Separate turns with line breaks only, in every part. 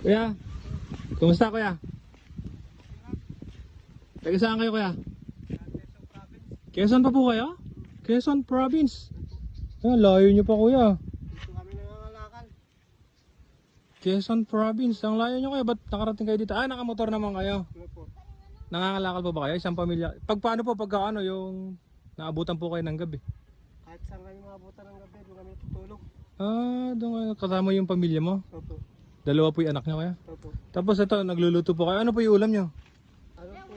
Kuya, kumusta kuya? Taga saan kayo kuya? Quezon pa po kayo? Quezon Province. Ah, layo nyo pa kuya.
Dito kami nangangalakal.
Quezon Province. Ang layo nyo kayo. Ba't nakarating kayo dito? Ah, nakamotor naman kayo.
Ano po?
Nangangalakal pa ba kayo? Isang pamilya. Pag paano po pagka ano yung naabutan po kayo ng gabi?
Kahit saan kami maabutan ng gabi, doon kami tutulog.
Ah, doon kayo kasama yung pamilya mo.
Opo.
Dalawa po yung anak nyo kaya.
Opo.
Tapos ito, nagluluto po kayo. Ano po yung ulam nyo?
Ano po?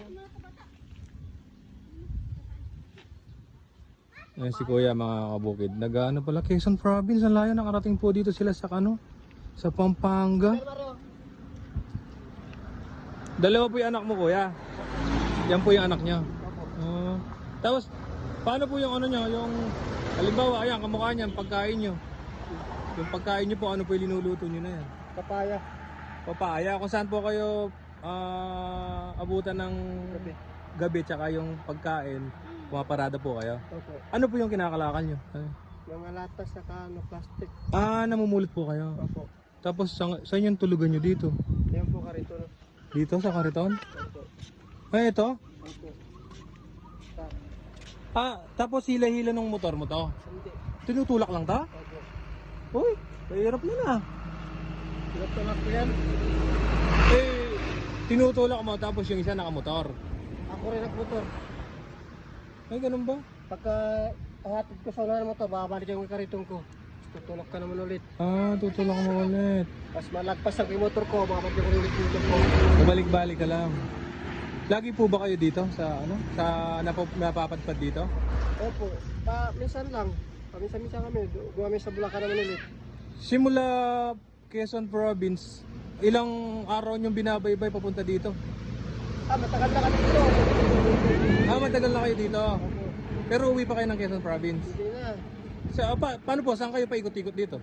Ayan si Kuya mga kabukid. Nag ano pala, Quezon Province. Ang layo nakarating po dito sila sa ano? Sa Pampanga. Dalawa po yung anak mo Kuya. Yan po yung anak niya. Ah, tapos, paano po yung ano nyo? Yung, halimbawa, ayan, kamukha niyan, pagkain nyo. Yung pagkain nyo po, ano po yung linuluto nyo na yan?
Papaya.
Papaya, kung saan po kayo ah, abutan ng
Gabi.
gabi tsaka yung pagkain, pumaparada po kayo.
Opo.
Ano po yung kinakalakal nyo? Ay.
Mga latas na ano, plastic.
Ah, namumulot po kayo.
Opo.
Tapos sa, saan yung tulugan nyo dito?
Yan po karito. no?
Dito sa kariton?
Opo.
Ay, ito?
Opo. Ta
Ah, tapos hila-hila ng motor mo to.
hindi.
Tinutulak lang ta?
Opo.
Uy, mahirap na na.
Tinutulak ko yan.
Eh, tinutulak mo tapos yung isa nakamotor.
Ako rin nagmotor.
Ay, ganun ba?
Pagka hatid ko sa unahan mo to, babalik yung karitong ko. Tutulak ka naman ulit.
Ah, tutulak mo ulit.
Mas malagpas ang motor ko, babalik yung ulit dito ko.
Bumalik-balik ka lang. Lagi po ba kayo dito sa ano? Sa napap napapadpad dito?
Opo. Pa, minsan lang. Paminsan-minsan kami. Kami sa Bulacan naman ulit.
Simula Quezon Province, ilang araw niyong binabaybay papunta dito?
Ah, matagal na kami dito.
Ah, matagal na kayo dito. Pero uwi pa kayo ng Quezon Province.
Hindi na.
Sa, pa, paano po? Saan kayo paikot-ikot dito?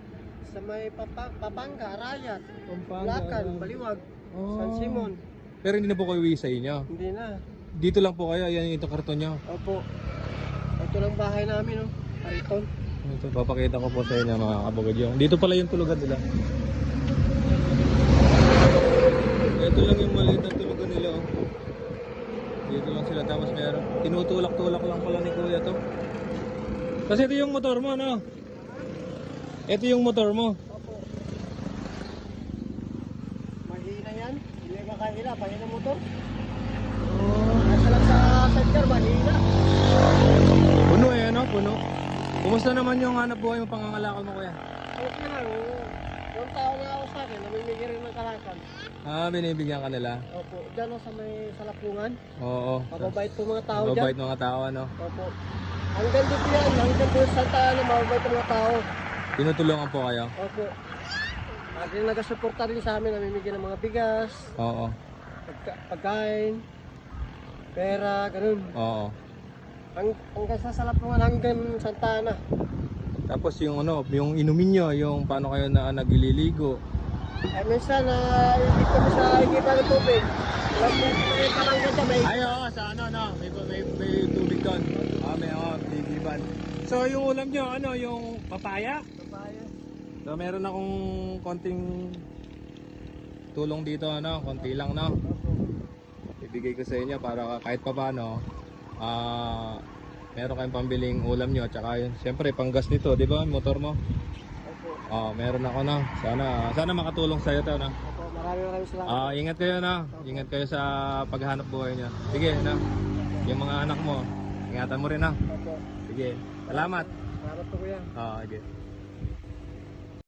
Sa may Papa, Papanga,
Pampanga.
Bulacan, Baliwag,
Oh.
San Simon.
Pero hindi na po kayo uwi sa inyo.
Hindi na.
Dito lang po kayo, yan yung ito karton nyo.
Opo. Ito lang bahay namin, oh. Kariton.
Ito, papakita ko po sa inyo mga kabugad yung. Dito pala yung tulugan nila. Ito lang yung maliit na tulugan nila. Oh. Dito lang sila tapos meron. Tinutulak-tulak lang pala ni kuya to. Kasi ito yung motor mo, no? Ito yung motor mo.
Opo. Mahina yan. Hindi makahila. Mahina motor. Nasa lang sa sidecar, mahina.
Puno eh, no? Puno. Kumusta naman yung hanap buhay mo pangangalakal mo, kuya?
Okay lang. Yung tao na ako sa akin, namimigay rin ng kalakan.
Ah, binibigyan ka nila.
Opo. Diyan oh, sa may salapungan.
Oo.
Mababait po mga tao dyan.
Mababait mga tao, ano?
Opo. Hanggang dito yan, hanggang doon sa Santa Ana, mababait mga tao.
Tinutulungan po kayo?
Opo. Lagi nagasuporta rin sa amin, namimigay ng mga bigas,
Oo.
pagka, pagkain, pera, ganun.
Oo.
Hang, hanggang sa Salapungan, hanggang Santa Ana.
Tapos yung ano, yung inumin nyo, yung paano kayo na nagililigo.
Eh, minsan, na hindi kami sa ikipan ng tubig. Po, may palangga dyan, may
Ay, oo, sa ano, no, may, may, may tubig doon. Ah, may oo, titiban. So, yung ulam nyo, ano, yung papaya?
papaya.
So, meron akong konting tulong dito, ano, konti lang, no. Ibigay ko sa inyo para kahit pa paano, ah, meron kayong pambiling ulam nyo, tsaka yun, siyempre, panggas nito, di ba, motor mo? Oh, meron ako, no. Sana, sana makatulong sa'yo to, no.
Opo, maraming maraming salamat.
Ah, ingat kayo na. Ingat kayo sa paghahanap buhay niya. Sige, na. Yung mga anak mo, ingatan mo rin na. Sige. Salamat.
Salamat po kuya.
Ah, sige.